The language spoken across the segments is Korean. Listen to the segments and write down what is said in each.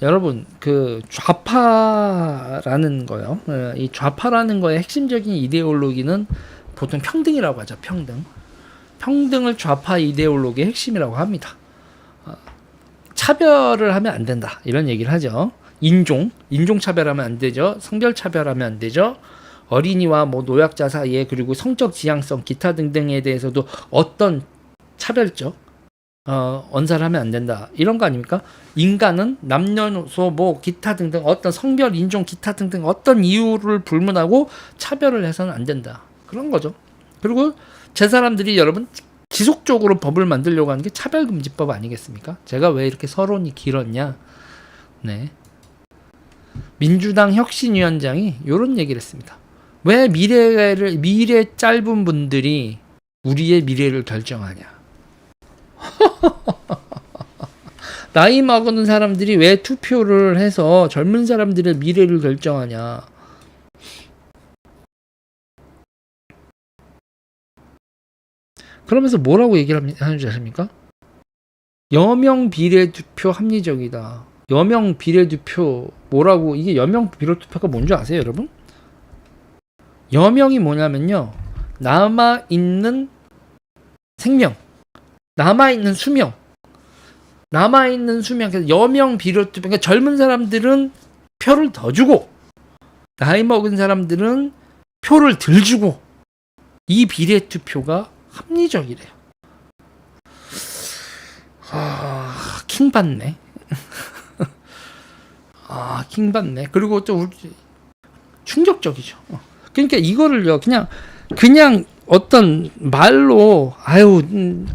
여러분 그 좌파라는 거요. 어, 이 좌파라는 거의 핵심적인 이데올로기는 보통 평등이라고 하죠. 평등. 평등을 좌파 이데올로기의 핵심이라고 합니다. 어, 차별을 하면 안 된다. 이런 얘기를 하죠. 인종, 인종 차별하면 안 되죠. 성별 차별하면 안 되죠. 어린이와 뭐 노약자 사이에 그리고 성적 지향성 기타 등등에 대해서도 어떤 차별적 어, 언사를 하면 안 된다. 이런 거 아닙니까? 인간은 남녀노소 뭐 기타 등등 어떤 성별, 인종, 기타 등등 어떤 이유를 불문하고 차별을 해서는 안 된다. 그런 거죠. 그리고 제 사람들이 여러분 지속적으로 법을 만들려고 하는 게 차별금지법 아니겠습니까? 제가 왜 이렇게 서론이 길었냐? 네. 민주당 혁신위원장이 이런 얘기를 했습니다. 왜 미래를 미래 짧은 분들이 우리의 미래를 결정하냐? 나이 먹은 사람들이 왜 투표를 해서 젊은 사람들의 미래를 결정하냐? 그러면서 뭐라고 얘기를 하는지 아십니까? 여명 비례 투표 합리적이다. 여명 비례 투표 뭐라고 이게 여명 비례 투표가 뭔지 아세요, 여러분? 여명이 뭐냐면요. 남아 있는 생명, 남아 있는 수명, 남아 있는 수명. 그래서 여명 비례 투표. 그러니까 젊은 사람들은 표를 더 주고 나이 먹은 사람들은 표를 덜 주고 이 비례 투표가 합리적이래요. 아, 킹 받네. 아, 킹 받네. 그리고 또 우리 충격적이죠. 어. 그러니까 이거를요, 그냥 그냥 어떤 말로 아유 음,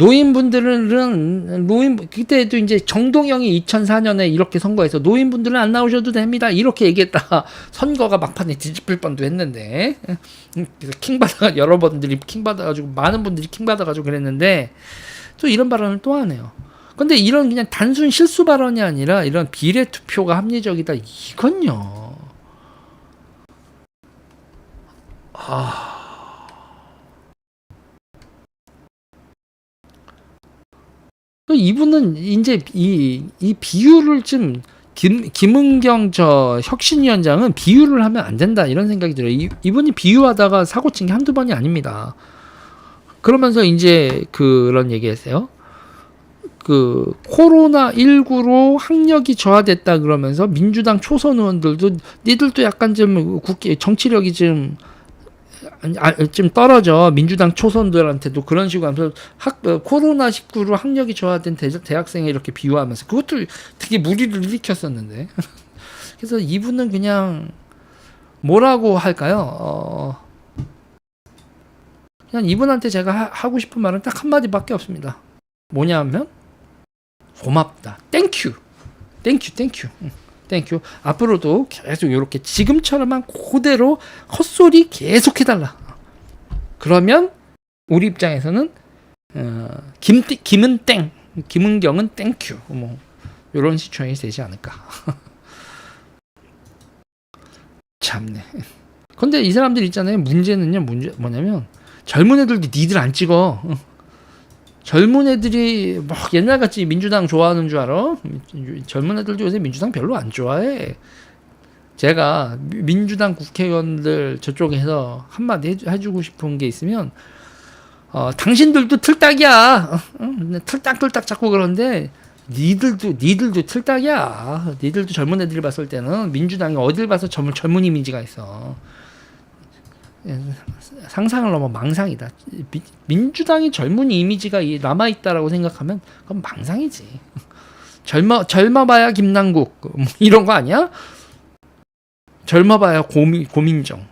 노인분들은 노인 그때도 이제 정동영이 2004년에 이렇게 선거해서 노인분들은 안 나오셔도 됩니다 이렇게 얘기했다 선거가 막판에 뒤집힐 뻔도 했는데 음, 그래서 킹 받아 여러 분들이 킹 받아가지고 많은 분들이 킹 받아가지고 그랬는데 또 이런 발언을 또 하네요. 근데 이런 그냥 단순 실수 발언이 아니라 이런 비례 투표가 합리적이다 이건요. 아. 이분은 이제 이, 이 비유를 좀 김, 김은경 저 혁신위원장은 비유를 하면 안 된다 이런 생각이 들어요. 이, 이분이 비유하다가 사고 친 게 한두 번이 아닙니다. 그러면서 이제 그런 얘기했어요. 그 코로나 19로 학력이 저하됐다 그러면서 민주당 초선 의원들도 니들도 약간 좀 국회 정치력이 좀 아, 좀 떨어져 민주당 초선들한테도 그런 식으로 하면서 학 어, 코로나 19로 학력이 저하된 대, 대학생에 이렇게 비유하면서 그것도 되게 무리를 일으켰었는데 그래서 이분은 그냥 뭐라고 할까요? 어, 그냥 이분한테 제가 하, 고 싶은 말은 딱 한마디밖에 없습니다. 뭐냐면 고맙다. 땡큐. 땡큐. 땡큐. 응, 땡큐. 앞으로도 계속 이렇게 지금처럼만 그대로 헛소리 계속 해달라. 그러면 우리 입장에서는 어, 김 김은 땡, 김은경은 땡큐. 뭐 이런 시청이 되지 않을까. 참네. 근데 이 사람들 있잖아요. 문제는요. 문제 뭐냐면 젊은 애들도 니들 안 찍어. 어. 젊은 애들이 뭐 옛날같이 민주당 좋아하는 줄 알아? 젊은 애들도 요새 민주당 별로 안 좋아해. 제가 미- 민주당 국회의원들 저쪽에서 한마디 해주, 해주고 싶은 게 있으면 어, 당신들도 틀딱이야. 어, 어, 틀딱틀딱 자꾸 그러는데 니들도 니들도 틀딱이야. 니들도 젊은 애들이 봤을 때는 민주당이 어딜 봐서 젊은 젊은 이미지가 있어. 상상을 넘어 망상이다. 미- 민주당이 젊은 이미지가 이- 남아 있다라고 생각하면 그건 망상이지. 젊어 젊어봐야 김남국 뭐 이런 거 아니야? 젊어봐야 고민 고민정.